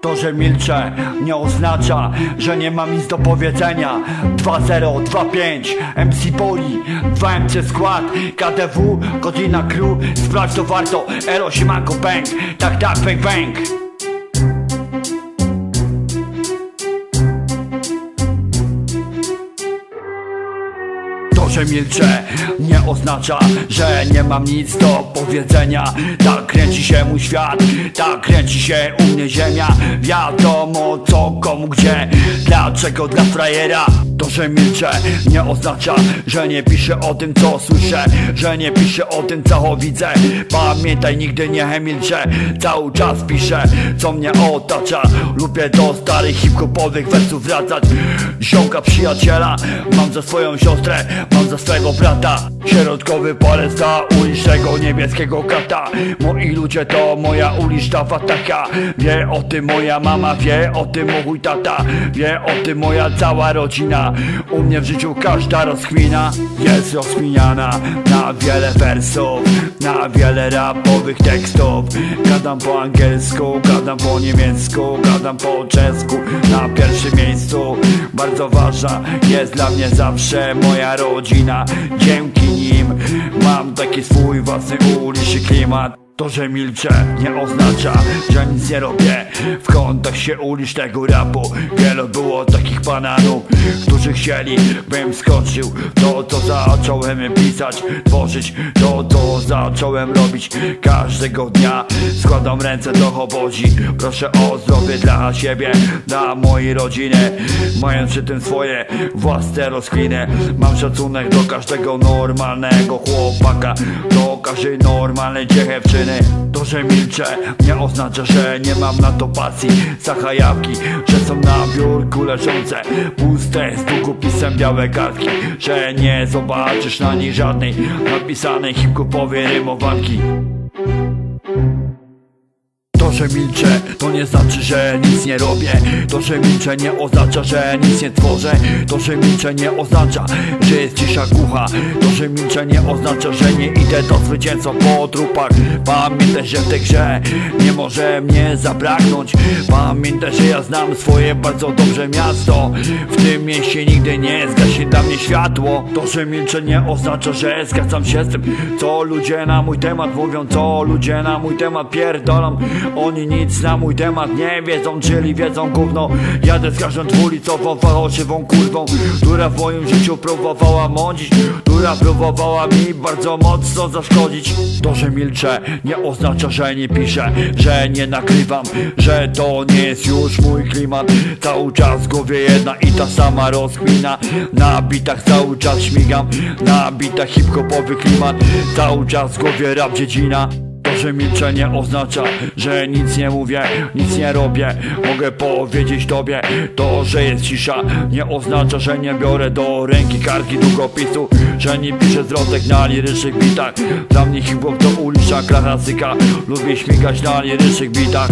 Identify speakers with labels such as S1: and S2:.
S1: To, że milczę, nie oznacza, że nie mam nic do powiedzenia. 2-0, 2-5, MC Poli, 2MC skład, KDW, godzina crew, sprawdź to warto, Elo, siemanko, bang, tak, tak, bang, bang To, że milczę, nie oznacza, że nie mam nic do powiedzenia. Tak kręci się mój świat, tak kręci się u mnie ziemia. Wiadomo co, komu, gdzie, dlaczego dla frajera To, że milczę, nie oznacza, że nie piszę o tym co słyszę Że nie piszę o tym co widzę. Pamiętaj, nigdy nie milczę, cały czas piszę co mnie otacza. Lubię do starych hip-hopowych wersów wracać Ziomka przyjaciela, mam za swoją siostrę, mam za swego brata. Środkowy palec dla ulicznego niebieskiego kata. Moi ludzie to moja uliczna wataka Wie o tym moja mama, wie o tym mój tata. Wie o tym moja cała rodzina. U mnie w życiu każda rozkmina Jest rozkminiana na wiele wersów Na wiele rapowych tekstów. Gadam po angielsku, gadam po niemiecku Gadam po czesku. Na pierwszym miejscu ważna. Jest dla mnie zawsze moja rodzina. Dzięki nim mam taki swój własny uliczny klimat to, że milczę, nie oznacza, że nic nie robię. W się ulicznego rapu Wielu było takich bananów Którzy chcieli, bym skończył To, co zacząłem pisać, tworzyć To, co zacząłem robić. Każdego dnia składam ręce do obodzi. Proszę o zdrowie dla siebie, dla mojej rodziny. Mając przy tym swoje własne rozkliny Mam szacunek do każdego normalnego chłopaka Do każdej normalnej dziewczyny To, że milczę nie oznacza, że nie mam na to pasji. Zachajawki, że są na biurku leżące Puste z długopisem białe kartki Że nie zobaczysz na nich żadnej napisanej hip-hopowej rymowanki to, że milczę, to nie znaczy, że nic nie robię. To, że milczę nie oznacza, że nic nie tworzę. To, że milczę nie oznacza, że jest cisza głucha. To, że milczę nie oznacza, że nie idę do zwycięstwa po trupach. Pamiętaj, że w tej grze nie może mnie zabraknąć. Pamiętaj, że ja znam swoje bardzo dobrze miasto. W tym mieście nigdy nie zgaśnie dla mnie światło. To, że milczę nie oznacza, że zgadzam się z tym Co ludzie na mój temat mówią, co ludzie na mój temat pierdolą oni nic na mój temat nie wiedzą, czyli wiedzą gówno. Jadę z każdą dwulicową, fałszywą kurwą Która w moim życiu próbowała mądzić Która próbowała mi bardzo mocno zaszkodzić. To, że milczę nie oznacza, że nie piszę Że nie nagrywam, że to nie jest już mój klimat. Cały czas w głowie jedna i ta sama rozkmina. Na bitach cały czas śmigam Na bitach hip-hopowy klimat. Cały czas w głowie rap dziedzina to, że milczenie oznacza, że nic nie mówię, nic nie robię. Mogę powiedzieć tobie, to, że jest cisza. Nie oznacza, że nie biorę do ręki kartki długopisu Że nie piszę zwrotek na lirycznych bitach. Dla mnie hip-hop to uliczna klasyka. Lubię śmigać na lirycznych bitach